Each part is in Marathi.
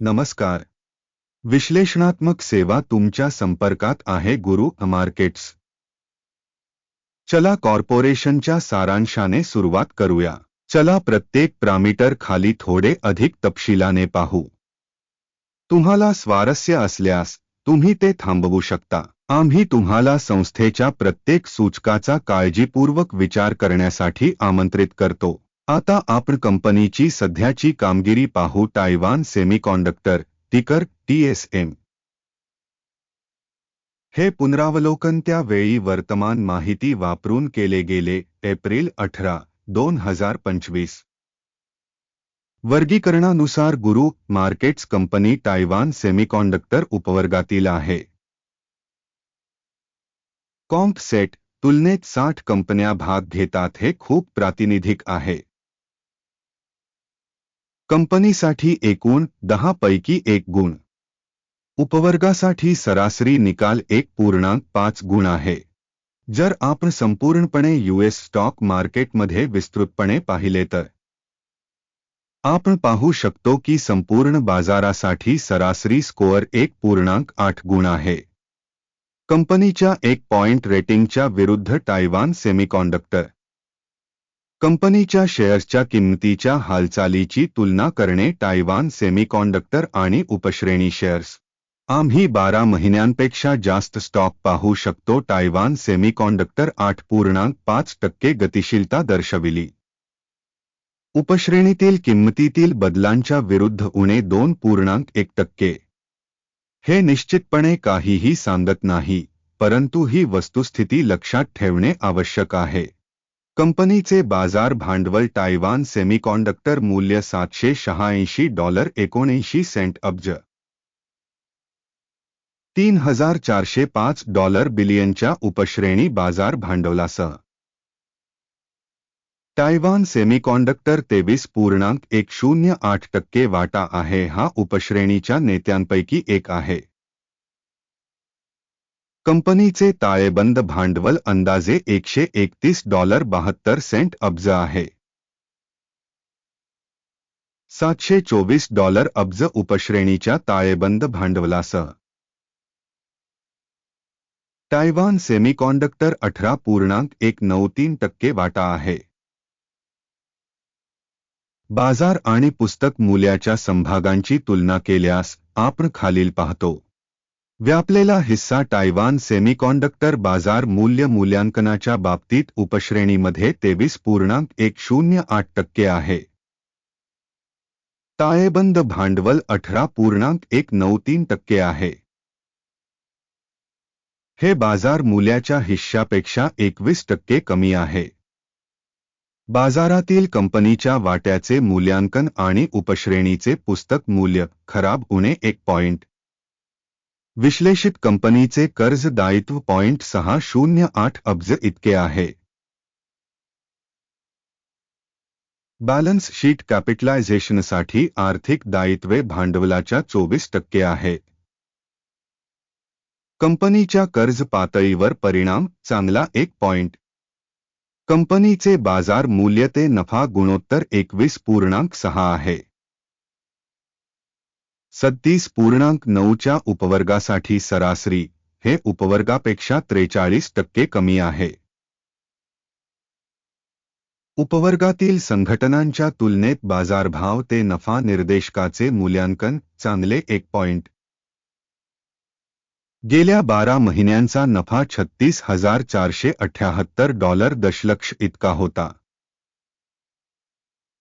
नमस्कार. विश्लेषणात्मक सेवा तुमच्या संपर्कात आहे गुरु मार्केट्स चला कॉर्पोरेशनच्या सारांशाने सुरुवात करूया. चला प्रत्येक प्रामीटर खाली थोडे अधिक तपशिलाने पाहू. तुम्हाला स्वारस्य असल्यास तुम्ही ते थांबवू शकता. आम्ही तुम्हाला संस्थेच्या प्रत्येक सूचकाचा काळजीपूर्वक विचार करण्यासाठी आमंत्रित करतो. आता आपण कंपनीची सध्याची कामगिरी पाहू टायवान सेमीकॉन्डक्टर टिकर टीएसएम. हे पुनरावलोकन त्या वेळी वर्तमान माहिती वापरून केले गेले एप्रिल अठरा दोन हजार पंचवीस. वर्गीकरणानुसार गुरु मार्केट्स कंपनी टायवान सेमीकॉन्डक्टर उपवर्गातील आहे. कॉम्पसेट तुलनेत साठ कंपन्या भाग घेतात हे खूप प्रातिनिधिक आहे. कंपनीसाठी एकूण दहा पैकी एक गुण. उपवर्गासाठी सरासरी निकाल एक पूर्णांक पाच गुण आहे. जर आपण संपूर्णपणे यूएस स्टॉक मार्केटमध्ये विस्तृतपणे पाहिले तर. आपण पाहू शकतो की संपूर्ण बाजारासाठी सरासरी स्कोअर एक पूर्णांक आठ गुण आहे. कंपनीच्या एक पॉइंट रेटिंगच्या विरुद्ध टायवान सेमीकॉन्डक्टर. कंपनीच्या शेअर्सच्या किंमतीच्या हालचालीची तुलना करणे टायवान सेमीकॉन्डक्टर आणि उपश्रेणी शेअर्स. आम्ही बारा महिन्यांपेक्षा जास्त स्टॉक पाहू शकतो, टायवान सेमीकॉन्डक्टर आठ पूर्णांक पाच टक्के गतिशीलता दर्शविली. उपश्रेणीतील किंमतीतील बदलांच्या विरुद्ध उणे दोन पूर्णांक एक टक्के. हे निश्चितपणे काहीही सांगत नाही, परंतु ही वस्तुस्थिती लक्षात ठेवणे आवश्यक आहे. कंपनीचे बाजार भांडवल टायवान सेमीकॉन्डक्टर मूल्य सातशे शहाऐंशी डॉलर एकोणऐंशी सेंट अब्ज. तीन हजार चारशे पाच डॉलर बिलियनच्या उपश्रेणी बाजार भांडवलासह. टायवान सेमीकॉन्डक्टर तेवीस पूर्णांक एक शून्य आठ टक्के वाटा आहे हा उपश्रेणीच्या नेत्यांपैकी एक आहे. कंपनीचे ताळेबंद भांडवल अंदाजे एकशे एकतीस डॉलर बहात्तर सेंट अब्ज आहे. सातशे चोवीस डॉलर अब्ज उपश्रेणीच्या ताळेबंद भांडवलासह. टायवान सेमीकॉन्डक्टर अठरा पूर्णांक एक नऊ तीन टक्के वाटा आहे. बाजार आणि पुस्तक मूल्याच्या संभागांची तुलना केल्यास आपण खालील पाहतो. व्यापलेला हिस्सा टायवान सेमीकॉन्डक्टर बाजार मूल्य मूल्यांकनाच्या बाबतीत उपश्रेणीमध्ये तेवीस पूर्णांक एक शून्य आठ टक्के आहे. ताळेबंद भांडवल अठरा पूर्णांक एक नऊ तीन टक्के आहे. हे बाजार मूल्याच्या हिश्श्यापेक्षा एकवीस टक्के कमी आहे. बाजारातील कंपनीच्या वाट्याचे मूल्यांकन आणि उपश्रेणीचे पुस्तक मूल्य खराब उणे एक पॉइंट विश्लेषित कंपनीचे कर्ज दायित्व पॉइंट सहा शून्य आठ अब्ज इतके आहे. बॅलन्स शीट कॅपिटलायझेशनसाठी आर्थिक दायित्वे भांडवलाच्या चोवीस टक्के आहे. कंपनीच्या कर्ज पातळीवर परिणाम चांगला एक पॉइंट. कंपनीचे बाजार मूल्य ते नफा गुणोत्तर एकवीस पूर्णांक सहा आहे. सत्तीस पूर्णांक नऊच्या उपवर्गासाठी सरासरी हे उपवर्गापेक्षा त्रेचाळीस टक्के कमी आहे. उपवर्गातील संघटनांच्या तुलनेत बाजारभाव ते नफा निर्देशकाचे मूल्यांकन चांगले एक पॉइंट गेल्या बारा महिन्यांचा नफा छत्तीस हजार चारशे अठ्याहत्तर डॉलर दशलक्ष इतका होता.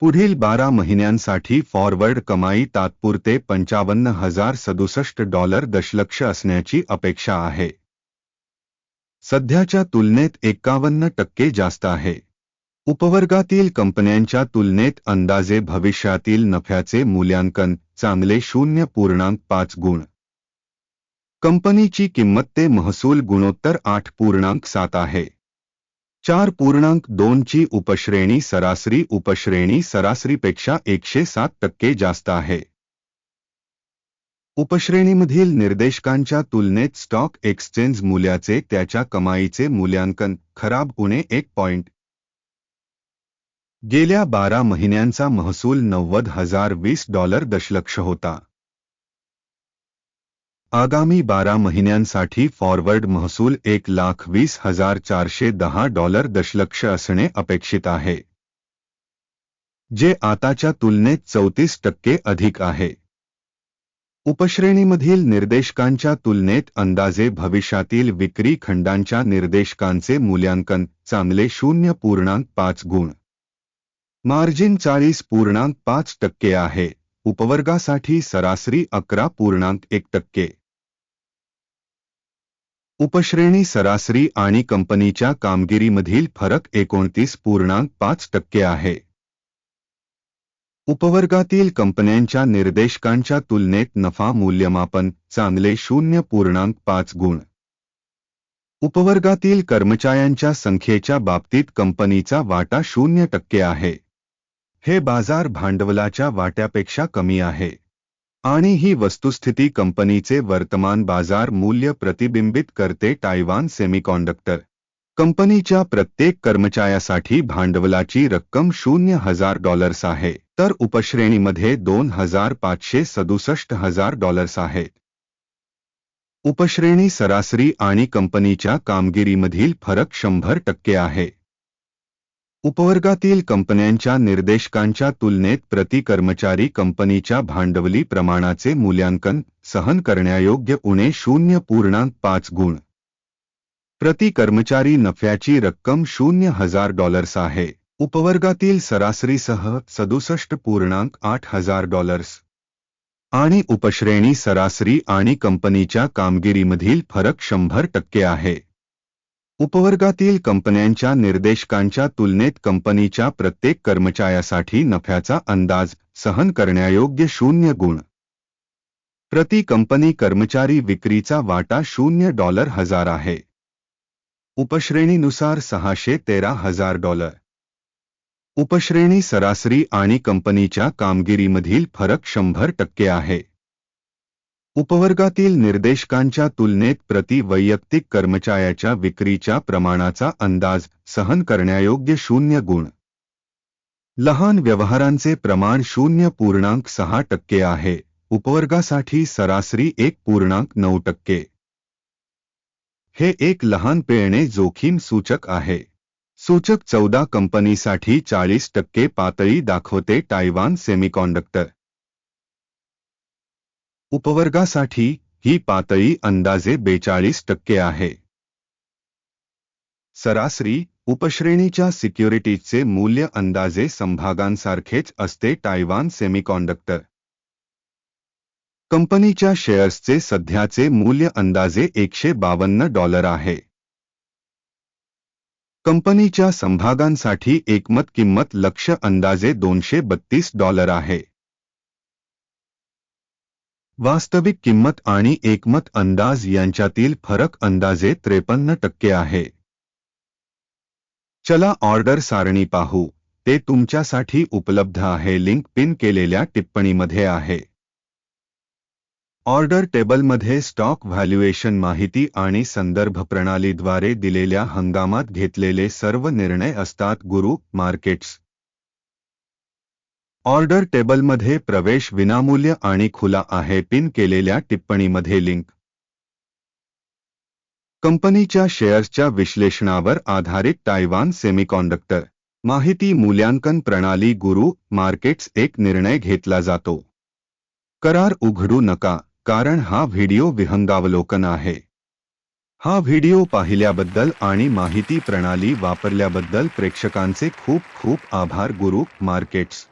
पुढील बारा महिन्यांसाठी फॉरवर्ड कमाई तात्पुरते पंचावन्न हजार सदुसष्ट डॉलर दशलक्ष असण्याची अपेक्षा आहे. सध्याच्या तुलनेत एकावन्न टक्के जास्त आहे. उपवर्गातील कंपन्यांच्या तुलनेत अंदाजे भविष्यातील नफ्याचे मूल्यांकन चांगले शून्य पूर्णांक पाच गुण. कंपनीची किंमत ते महसूल गुणोत्तर आठ पूर्णांक सात आहे. चार पूर्णांक दोनची उपश्रेणी सरासरी उपश्रेणी सरासरीपेक्षा एकशे सात टक्के जास्त आहे. उपश्रेणीमधील निर्देशकांच्या तुलनेत स्टॉक एक्सचेंज मूल्याचे त्याच्या कमाईचे मूल्यांकन खराब उणे एक पॉइंट. गेल्या बारा महिन्यांचा महसूल नव्वद हजार वीस डॉलर दशलक्ष होता. आगामी बारा महिन्यांसाठी फॉरवर्ड महसूल एक लाख वीस हजार चारशे दहा डॉलर दशलक्ष असणे अपेक्षित आहे. जे आताच्या तुलनेत चौतीस टक्के अधिक आहे. उपश्रेणीमधील निर्देशकांच्या तुलनेत अंदाजे भविष्यातील विक्री खंडांच्या निर्देशकांचे मूल्यांकन चांगले शून्य पूर्णांक पाच गुण. मार्जिन चाळीस पूर्णांक पाच टक्के आहे. उपवर्गासाठी सरासरी अकरा पूर्णांक एक टक्के. उपश्रेणी सरासरी आणि कंपनीच्या कामगिरीमधील फरक एकोणतीस पूर्णांक पाच टक्के आहे. उपवर्गातील कंपन्यांच्या निर्देशकांच्या तुलनेत नफा मूल्यमापन चांगले शून्य पूर्णांक पाच गुण. उपवर्गातील कर्मचाऱ्यांच्या संख्येच्या बाबतीत कंपनीचा वाटा शून्य टक्के आहे. हे बाजार भांडवलाच्या वाट्यापेक्षा कमी आहे. आणि ही वस्तुस्थिती कंपनीचे वर्तमान बाजार मूल्य प्रतिबिंबित करते टायवान सेमीकॉन्डक्टर. कंपनीच्या प्रत्येक कर्मचाऱ्यासाठी भांडवलाची रक्कम शून्य हजार डॉलर्स आहे तर उपश्रेणीमध्ये दोन हजार पाचशे सदुसष्ट हजार डॉलर्स आहेत. उपश्रेणी सरासरी आणि कंपनीच्या कामगिरीमधील फरक शंभर टक्के आहे. उपवर्गातील कंपन्यांच्या निर्देशकांच्या तुलनेत प्रति कर्मचारी कंपनीच्या भांडवली प्रमाणाचे मूल्यांकन सहन करण्यायोग्य उणे शून्य पूर्णांक पाच गुण. प्रति कर्मचारी नफ्याची रक्कम शून्य हजार डॉलर्स आहे. उपवर्गातील सरासरीसह सदुसष्ट पूर्णांक आठ हजार डॉलर्स. आणि उपश्रेणी सरासरी आणि कंपनीच्या कामगिरीमधील फरक शंभर टक्के आहे. उपवर्गातील कंपन्यांच्या निर्देशकांच्या तुलनेत कंपनीच्या प्रत्येक कर्मचाऱ्यासाठी नफ्याचा अंदाज सहन करण्यायोग्य शून्य गुण. प्रति कंपनी कर्मचारी विक्रीचा वाटा शून्य डॉलर हजार आहे. उपश्रेणीनुसार सहाशे तेरा हजार डॉलर. उपश्रेणी सरासरी आणि कंपनीच्या कामगिरीमधील फरक शंभर टक्के आहे. उपवर्गातील निर्देशकांच्या तुलनेत प्रति वैयक्तिक कर्मचाऱ्याच्या विक्रीच्या प्रमाणाचा अंदाज सहन करण्यायोग्य शून्य गुण. लहान व्यवहारांचे प्रमाण शून्य पूर्णांक सहा टक्के आहे. उपवर्गासाठी सरासरी एक पूर्णांक नऊ टक्के. हे एक लहान पेळणे जोखीम सूचक आहे. सूचक चौदा कंपनीसाठी चाळीस टक्के पातळी दाखवते टायवान सेमीकॉन्डक्टर. उपवर्गासाठी ही पातळी अंदाजे बेचाळीस टक्के आहे. सरासरी उपश्रेणीच्या सिक्युरिटीजचे मूल्य अंदाजे संभागांसारखेच असते टायवान सेमीकॉन्डक्टर. कंपनीच्या शेअर्सचे सध्याचे मूल्य अंदाजे एकशे बावन्न डॉलर आहे. कंपनीच्या संभागांसाठी एकमत किंमत लक्ष अंदाजे दोनशे बत्तीस डॉलर आहे. वास्तविक किंमत आणि एकमत अंदाज यांच्यातील फरक अंदाजे त्रेपन्न टक्के आहे. चला ऑर्डर सारणी पाहू. ते तुमच्यासाठी उपलब्ध आहे. लिंक पिन केलेल्या टिप्पणीमध्ये आहे. ऑर्डर टेबलमध्ये स्टॉक व्हॅल्युएशन माहिती आणि संदर्भ प्रणालीद्वारे दिलेल्या हंगामात घेतलेले सर्व निर्णय असतात. गुरु मार्केट्स ऑर्डर टेबलमध्ये प्रवेश विनामूल्य आणि खुला आहे पिन केलेल्या टिप्पणीमध्ये लिंक. कंपनीच्या शेअर्सच्या विश्लेषणावर आधारित टायवान सेमीकॉन्डक्टर माहिती मूल्यांकन प्रणाली गुरु मार्केट्स एक निर्णय घेतला जातो. करार उघडू नका कारण हा व्हिडिओ विहंगावलोकन आहे. हा व्हिडिओ पाहिल्याबद्दल आणि माहिती प्रणाली वापरल्याबद्दल प्रेक्षकांचे खूप खूप आभार गुरु मार्केट्स.